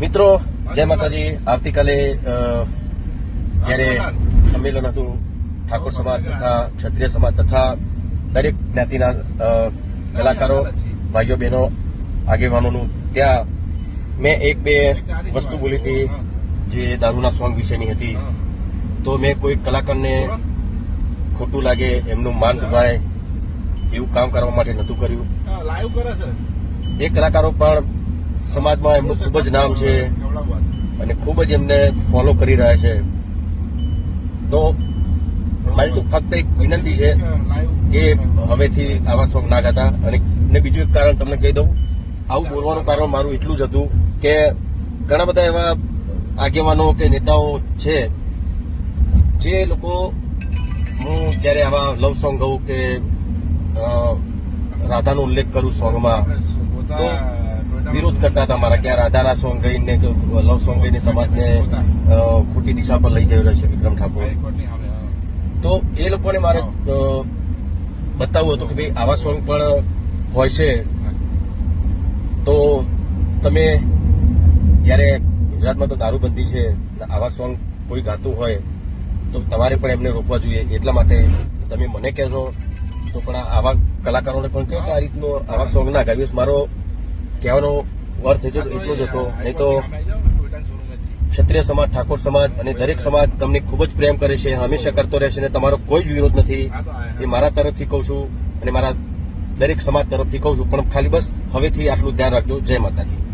મિત્રો જય માતાજી. આવતીકાલે જ્યારે સંમેલન હતું ઠાકોર સમાજ તથા ક્ષત્રિય સમાજ તથા દરેક જ્ઞાતિના કલાકારો ભાઈઓ બહેનો આગેવાનોનું ત્યાં મેં એક બે વસ્તુ બોલી હતી જે દારૂના સોંગ વિશેની હતી. તો મેં કોઈ કલાકારને ખોટું લાગે એમનું માન દુભાય એવું કામ કરવા માટે નહોતું કર્યું. એ કલાકારો પણ સમાજમાં એમનું ખૂબ જ નામ છે અને ખૂબ જ એમને ફોલો કરી રહ્યા છે. તો મારી તો ફક્ત એક વિનંતી છે કે હવેથી આવા સોંગ ના ગાતા. અને બીજું એક કારણ તમને કહી દઉં. આવું બોલવાનું કારણ મારું એટલું જ હતું કે ઘણા બધા એવા આગેવાનો કે નેતાઓ છે, જે લોકો હું જ્યારે આવા લવ સોંગ ગાઉં કે રાધાનો ઉલ્લેખ કરું સોંગમાં, તો વિરોધ કરતા હતા મારા કે આ રાધાના સોંગ ગઈને કે લવ સોંગ ગઈને સમાજને ખોટી દિશા પર લઈ જઈ રહ્યો છે વિક્રમ ઠાકોર. તો એ લોકોને મારે બતાવવું હતું કે ભાઈ આવા સોંગ પણ હોય છે. તો તમે જ્યારે ગુજરાતમાં તો દારૂબંધી છે આવા સોંગ કોઈ ગાતું હોય, તો તમારે પણ એમને રોકવા જોઈએ. એટલા માટે તમે મને કહેશો તો પણ આવા કલાકારોને પણ કહો કે આ રીતનો આવા સોંગ ના ગાવીશ મારો કહેવાનો અર્થ હજુ એટલો જ હતો. નહીં તો ક્ષત્રિય સમાજ, ઠાકોર સમાજ અને દરેક સમાજ તમને ખૂબ જ પ્રેમ કરે છે, હંમેશા કરતો રહેશે અને તમારો કોઈ જ વિરોધ નથી. એ મારા તરફથી કહું છું અને મારા દરેક સમાજ તરફથી કહું છું. પણ ખાલી બસ હવેથી આટલું ધ્યાન રાખજો. જય માતાજી.